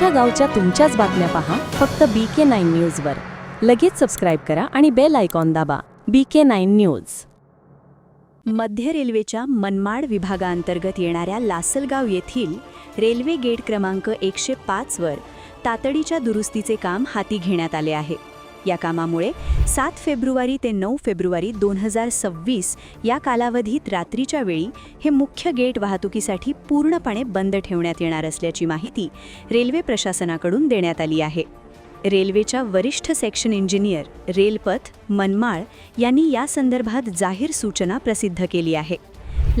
तुमच्या गावच्या तुमच्याच बातम्या पहा फक्त बी के नाईन न्यूजवर लगेच सबस्क्राईब करा आणि बेल आयकॉन दाबा. बी के नाईन न्यूज मध्य रेल्वेच्या मनमाड विभागांतर्गत येणाऱ्या लासलगाव येथील रेल्वे गेट क्रमांक एकशे पाचवर तातडीच्या दुरुस्तीचे काम हाती घेण्यात आले आहे. या कामामुळे सात फेब्रुवारी ते नऊ फेब्रुवारी दोन हजार सव्वीस या कालावधीत रात्रीच्या वेळी हे मुख्य गेट वाहतुकीसाठी पूर्णपणे बंद ठेवण्यात येणार असल्याची माहिती रेल्वे प्रशासनाकडून देण्यात आली आहे. रेल्वेच्या वरिष्ठ सेक्शन इंजिनियर रेलपथ मनमाळ यांनी या संदर्भात जाहीर सूचना प्रसिद्ध केली आहे.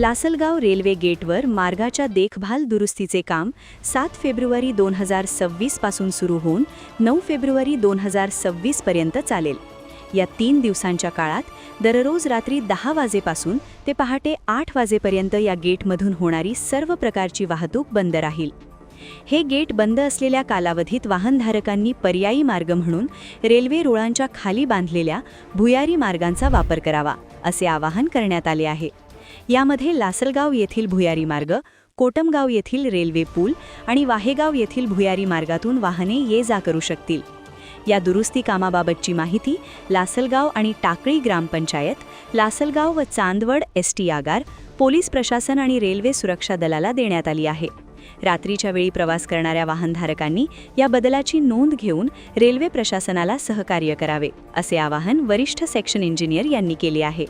लासलगाव रेल्वे गेटवर मार्गाच्या देखभाल दुरुस्तीचे काम सात फेब्रुवारी दोन हजार सव्वीसपासून सुरू होऊन नऊ फेब्रुवारी दोन हजार सव्वीसपर्यंत चालेल. या तीन दिवसांच्या काळात दररोज रात्री दहा वाजेपासून ते पहाटे आठ वाजेपर्यंत या गेटमधून होणारी सर्व प्रकारची वाहतूक बंद राहील. हे गेट बंद असलेल्या कालावधीत वाहनधारकांनी पर्यायी मार्ग म्हणून रेल्वे रुळांच्या खाली बांधलेल्या भुयारी मार्गांचा वापर करावा असे आवाहन करण्यात आले आहे. यामध्ये लासलगाव येथील भुयारी मार्ग कोटमगाव येथील रेल्वे पूल आणि वाहेगाव येथील भुयारी मार्गातून वाहने ये जा करू शकतील. या दुरुस्ती कामाबाबतची माहिती लासलगाव आणि टाकळी ग्रामपंचायत लासलगाव व चांदवड एस टी आगार पोलीस प्रशासन आणि रेल्वे सुरक्षा दलाला देण्यात आली आहे. रात्रीच्या वेळी प्रवास करणाऱ्या वाहनधारकांनी या बदलाची नोंद घेऊन रेल्वे प्रशासनाला सहकार्य करावे असे आवाहन वरिष्ठ सेक्शन इंजिनियर यांनी केले आहे.